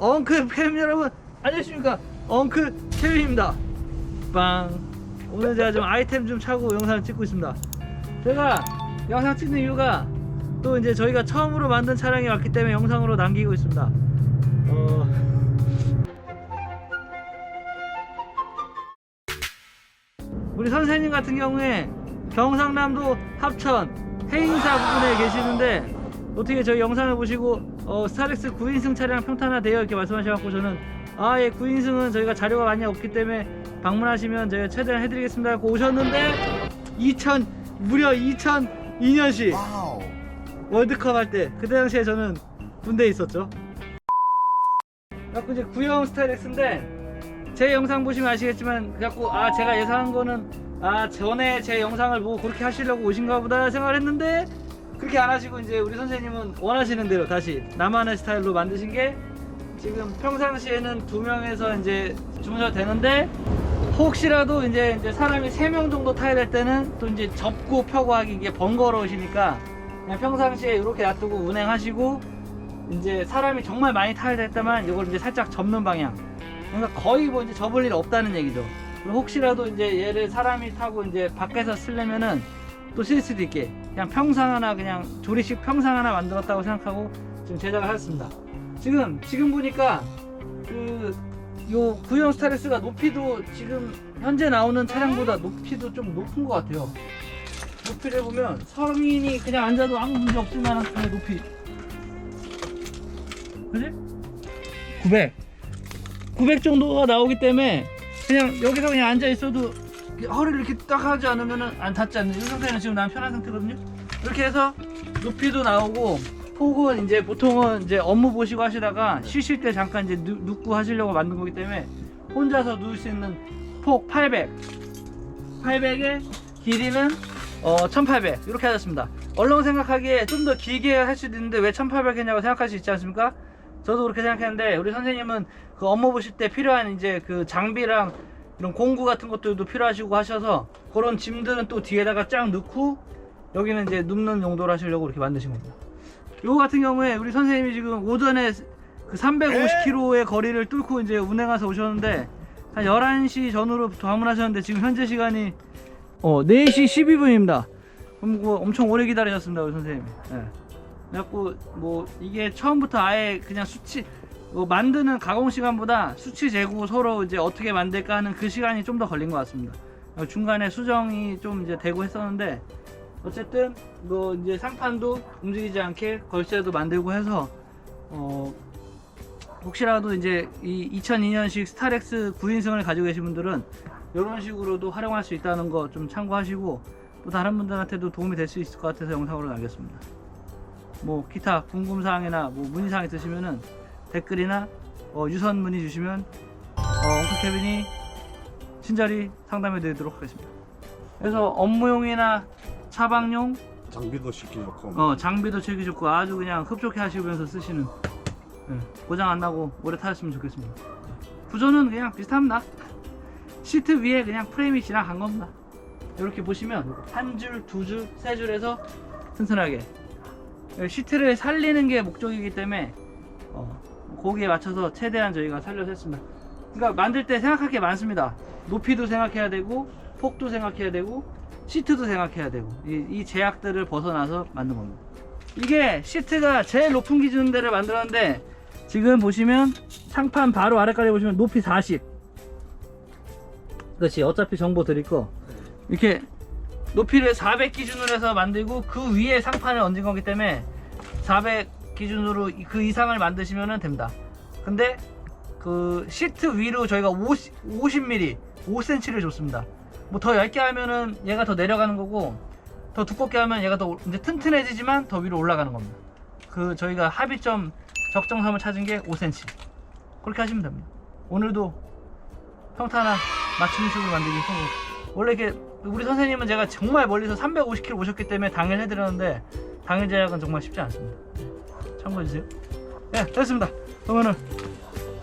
엉클 팸 여러분 안녕하십니까? 엉클 케빈입니다. 빵. 오늘 제가 좀 아이템 좀 차고 영상을 찍고 있습니다. 제가 영상 찍는 이유가 또 이제 저희가 처음으로 만든 차량이 왔기 때문에 영상으로 남기고 있습니다. 어... 우리 선생님 같은 경우에 경상남도 합천 해인사 부근에 계시는데 어떻게 저희 영상을 보시고 어, 스타렉스 9인승 차량 평탄화되어 이렇게 말씀하셔갖고 저는 아 예 9인승은 저희가 자료가 많이 없기 때문에 방문하시면 저희가 최대한 해드리겠습니다 하고 오셨는데 2000 무려 2002년식 와우. 월드컵 할 때 그때 당시에 저는 군대에 있었죠 그래갖고 이제 구형 스타렉스인데 제 영상 보시면 아시겠지만 그래갖고 아 제가 예상한 거는 아 전에 제 영상을 보고 그렇게 하시려고 오신가 보다 생각을 했는데 그렇게 안 하시고 이제 우리 선생님은 원하시는 대로 다시 나만의 스타일로 만드신 게 지금 평상시에는 두 명에서 이제 주무셔도 되는데 혹시라도 이제, 이제 사람이 세 명 정도 타야 될 때는 또 이제 접고 펴고 하기 이게 번거로우시니까 그냥 평상시에 이렇게 놔두고 운행하시고 이제 사람이 정말 많이 타야 됐다만 이걸 이제 살짝 접는 방향. 그러니까 거의 뭐 이제 접을 일 없다는 얘기죠. 혹시라도 이제 얘를 사람이 타고 이제 밖에서 쓰려면은 또 쓸 수도 있게 그냥 평상 하나 그냥 조리식 평상 하나 만들었다고 생각하고 지금 제작을 하였습니다. 지금 지금 보니까 그 요 구형 스타렉스가 높이도 지금 현재 나오는 차량보다 높이도 좀 높은 것 같아요. 높이를 보면 서민이 그냥 앉아도 아무 문제 없을 만한 그 높이. 그지? 900 900 정도가 나오기 때문에 그냥 여기서 그냥 앉아 있어도 허리를 이렇게 딱 하지 않으면은 안 닿지 않는 이 상태는 지금 난 편한 상태거든요? 이렇게 해서 높이도 나오고 폭은 이제 보통은 이제 업무 보시고 하시다가 쉬실 때 잠깐 이제 누, 눕고 하시려고 만든 거기 때문에 혼자서 누울 수 있는 폭 800 800의 길이는 어, 1800 이렇게 하셨습니다. 얼렁 생각하기에 좀 더 길게 할 수도 있는데 왜 1800 했냐고 생각할 수 있지 않습니까? 저도 그렇게 생각했는데 우리 선생님은 그 업무 보실 때 필요한 이제 그 장비랑 이런 공구 같은 것들도 필요하시고 하셔서 그런 짐들은 또 뒤에다가 쫙 넣고 여기는 이제 눕는 용도로 하시려고 이렇게 만드신 겁니다. 요거 같은 경우에 우리 선생님이 지금 오전에 그 350km의 거리를 뚫고 이제 운행해서 오셨는데 한 11시 전후로 방문하셨는데 지금 현재 시간이 어 4시 12분입니다. 그럼 뭐 엄청 오래 기다리셨습니다, 우리 선생님이. 예. 그래갖고 뭐 이게 처음부터 아예 그냥 수치 뭐 만드는 가공 시간보다 수치 재고 서로 이제 어떻게 만들까 하는 그 시간이 좀 더 걸린 것 같습니다. 어, 중간에 수정이 좀 이제 되고 했었는데 어쨌든 뭐 이제 상판도 움직이지 않게 걸쇠도 만들고 해서 어 혹시라도 이제 이 2002년식 스타렉스 9인승을 가지고 계신 분들은 이런 식으로도 활용할 수 있다는 거 좀 참고하시고 또 다른 분들한테도 도움이 될 수 있을 것 같아서 영상으로 남겼습니다. 뭐 기타 궁금사항이나 뭐 문의사항 있으시면은 댓글이나 어, 유선 문의 주시면 어, 엉클 케빈이 친절히 상담해 드리도록 하겠습니다. 그래서 업무용이나 차박용 장비도 시키셨고. 어, 장비도 즐기 좋고 아주 그냥 흡족해 하시면서 쓰시는 예, 고장 안 나고 오래 타셨으면 좋겠습니다. 구조는 그냥 비슷합니다. 시트 위에 그냥 프레임이 지나간 겁니다. 이렇게 보시면 한 줄, 두 줄, 세 줄에서 튼튼하게 예, 시트를 살리는 게 목적이기 때문에 어, 거기에 맞춰서 최대한 저희가 살려서 했습니다. 그러니까 만들 때 생각할 게 많습니다. 높이도 생각해야 되고 폭도 생각해야 되고 시트도 생각해야 되고 이, 이 제약들을 벗어나서 만든 겁니다. 이게 시트가 제일 높은 기준대를 만들었는데 지금 보시면 상판 바로 아래까지 보시면 높이 40 그렇지 어차피 정보 드릴 거 이렇게 높이를 400 기준으로 해서 만들고 그 위에 상판을 얹은 거기 때문에 400 기준으로 그 이상을 만드시면 됩니다. 근데 그 시트 위로 저희가 50, 50mm 5cm를 줬습니다. 뭐 더 얇게 하면은 얘가 더 내려가는 거고 더 두껍게 하면 얘가 더 이제 튼튼해지지만 더 위로 올라가는 겁니다. 그 저희가 합의점 적정선을 찾은 게 5cm 그렇게 하시면 됩니다. 오늘도 평탄화 맞춤식으로 만들기 성공. 원래 이렇게 우리 선생님은 제가 정말 멀리서 350km 오셨기 때문에 당일 해드렸는데 당일 제약은 정말 쉽지 않습니다 참고해주세요. 네 됐습니다. 그러면은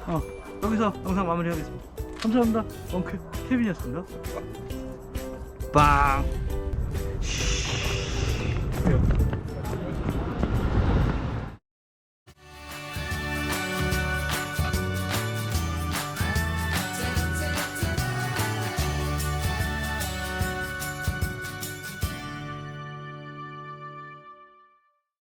어, 여기서 영상 마무리하겠습니다. 감사합니다. 엉클 케빈이었습니다. 빵